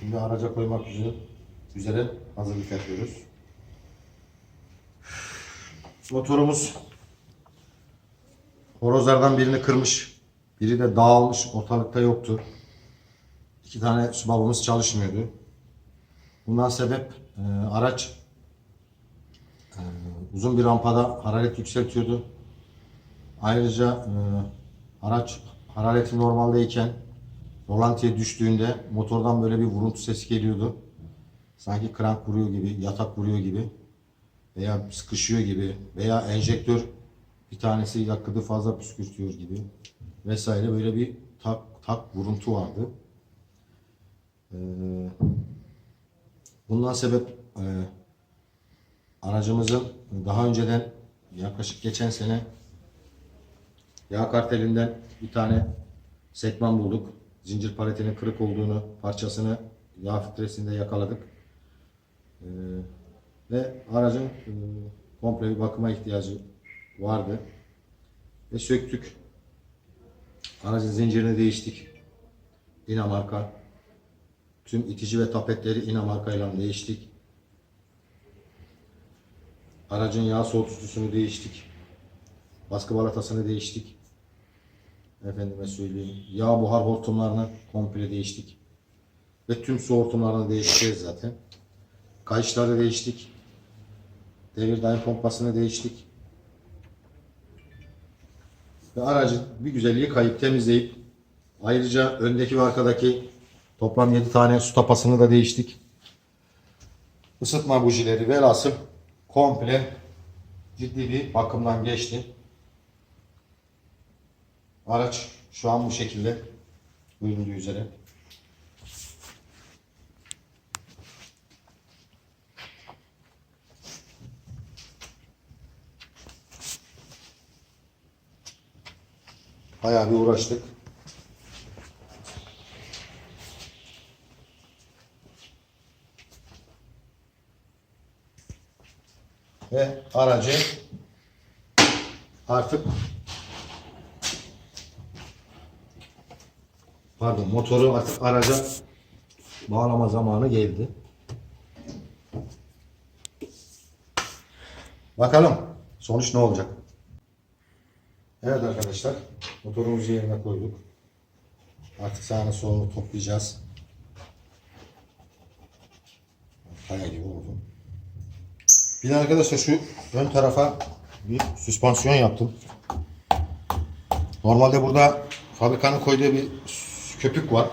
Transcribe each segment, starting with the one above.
Şimdi araca koymak üzere, üzere hazırlık yapıyoruz. Motorumuz horozlardan birini kırmış. Biri de dağılmış, ortalıkta yoktu. İki tane subabımız çalışmıyordu. Bundan sebep e, araç e, uzun bir rampada hararet yükseltiyordu. Ayrıca e, araç harareti normaldeyken rolantiye düştüğünde motordan böyle bir vuruntu sesi geliyordu. Sanki krank vuruyor gibi, yatak vuruyor gibi veya sıkışıyor gibi veya enjektör bir tanesi yakıtı fazla püskürtüyor gibi vesaire böyle bir tak tak vuruntu vardı. Ee, bundan sebep e, aracımızın daha önceden yaklaşık geçen sene yağ kartelinden bir tane sekman bulduk. Zincir paletinin kırık olduğunu, parçasını yağ filtresinde yakaladık. Ee, ve aracın e, komple bir bakıma ihtiyacı vardı. Ve söktük. Aracın zincirini değiştik. Dinamarka. Tüm itici ve tapetleri Dinamarka ile değiştik. Aracın yağ soğutucusunu değiştik. Baskı balatasını değiştik. Efendime söyleyeyim. Yağ buhar hortumlarını komple değiştik. Ve tüm su hortumlarını değiştireceğiz zaten. Kayışları değiştik. Devir daim pompasını değiştik. Ve aracı bir güzel yıkayıp temizleyip ayrıca öndeki ve arkadaki toplam 7 tane su tapasını da değiştik. Isıtma bujileri velhasıl komple ciddi bir bakımdan geçti. Araç şu an bu şekilde göründüğü üzere. Bayağı bir uğraştık. Ve aracı artık pardon motoru artık araca bağlama zamanı geldi. Bakalım sonuç ne olacak? Evet arkadaşlar motorumuzu yerine koyduk. Artık sağını solunu toplayacağız. Kaya gibi oldu. Bir de arkadaşlar şu ön tarafa bir süspansiyon yaptım. Normalde burada fabrikanın koyduğu bir köpük var.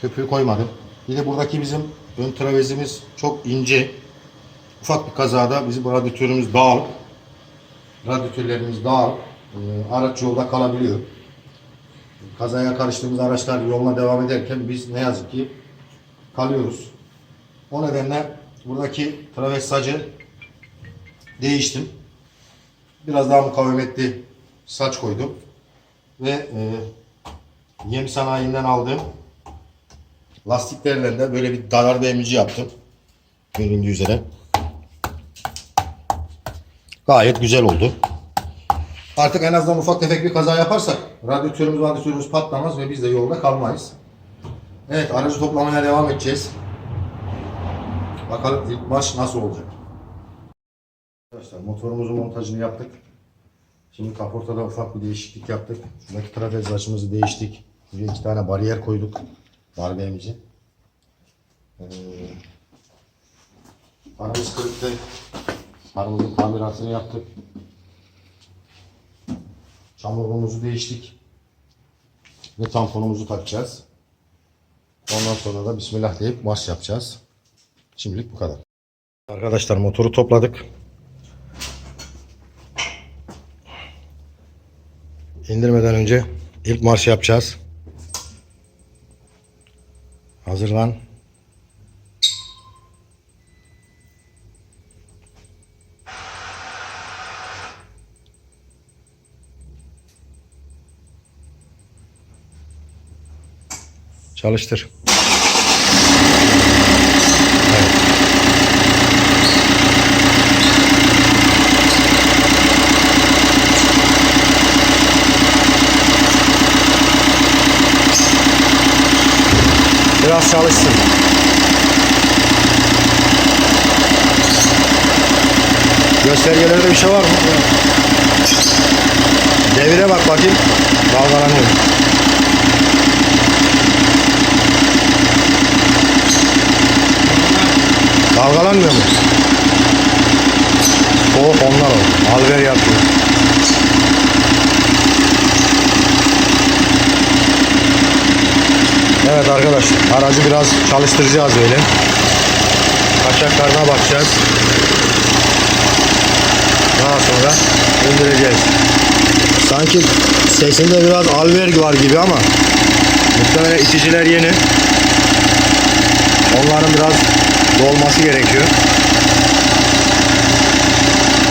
Köpüğü koymadım. Bir de buradaki bizim ön travezimiz çok ince. Ufak bir kazada bizim radyatörümüz dağılıp radyatörlerimiz dağılıp e, araç yolda kalabiliyor. Kazaya karıştığımız araçlar yoluna devam ederken biz ne yazık ki kalıyoruz. O nedenle buradaki traves sacı değiştim. Biraz daha mukavemetli saç koydum. Ve e, yem sanayinden aldığım lastiklerle de böyle bir darar ve emici yaptım. Göründüğü üzere. Gayet güzel oldu. Artık en azından ufak tefek bir kaza yaparsak radyatörümüz radyatörümüz patlamaz ve biz de yolda kalmayız. Evet aracı toplamaya devam edeceğiz. Bakalım ilk baş nasıl olacak. Arkadaşlar motorumuzun montajını yaptık. Şimdi kaportada ufak bir değişiklik yaptık. Şuradaki trapez açımızı değiştik. Buraya iki tane bariyer koyduk. Darbe emici. Ee, Paramız kırıktı. Paramızın tamiratını yaptık. Çamurluğumuzu değiştik. Ve tamponumuzu takacağız. Ondan sonra da Bismillah deyip marş yapacağız. Şimdilik bu kadar. Arkadaşlar motoru topladık. İndirmeden önce ilk marş yapacağız. Hazırlan. Çalıştır. Biraz çalışsın. Göstergelerde bir şey var mı? Devire bak bakayım. Dalgalanıyor. Evet arkadaşlar aracı biraz çalıştıracağız öyle. Kaçaklarına bakacağız. Daha sonra indireceğiz. Sanki sesinde biraz alvergi var gibi ama muhtemelen iticiler yeni. Onların biraz dolması gerekiyor.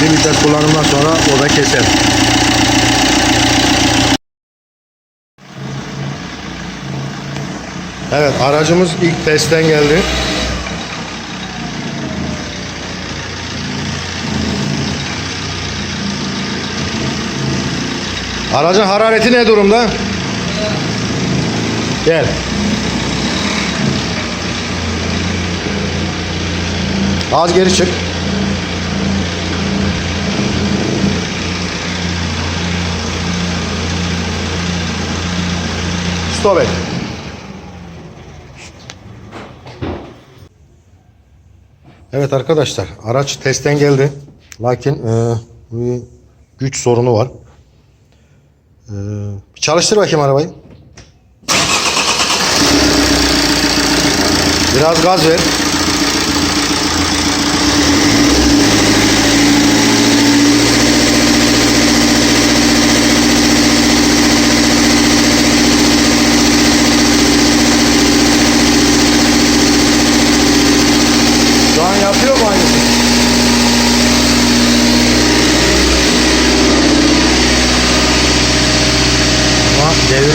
Bir müddet kullanımdan sonra o da keser. Evet aracımız ilk testten geldi. Aracın harareti ne durumda? Gel. Az geri çık. Stop et. Evet arkadaşlar araç testten geldi. Lakin e, bir güç sorunu var. E, çalıştır bakayım arabayı. Biraz gaz ver. Şu an yapıyor mu aynısını?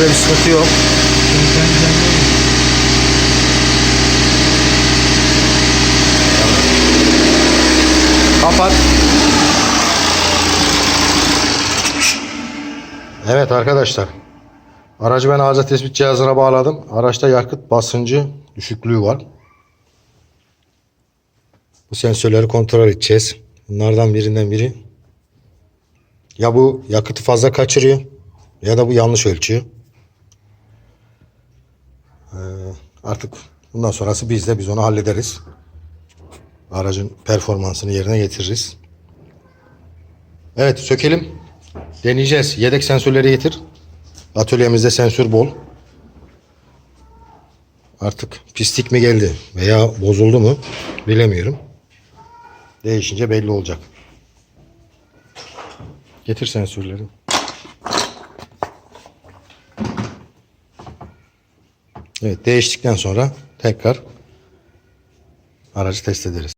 Devirde bir sıkıntı yok. Kapat. Evet arkadaşlar. Aracı ben arıza tespit cihazına bağladım. Araçta yakıt basıncı düşüklüğü var. Bu sensörleri kontrol edeceğiz. Bunlardan birinden biri ya bu yakıtı fazla kaçırıyor ya da bu yanlış ölçüyor. Ee, artık bundan sonrası bizde biz onu hallederiz. Aracın performansını yerine getiririz. Evet sökelim. Deneyeceğiz. Yedek sensörleri getir. Atölyemizde sensör bol. Artık pislik mi geldi veya bozuldu mu bilemiyorum. Değişince belli olacak. Getir sensörleri. Evet değiştikten sonra tekrar aracı test ederiz.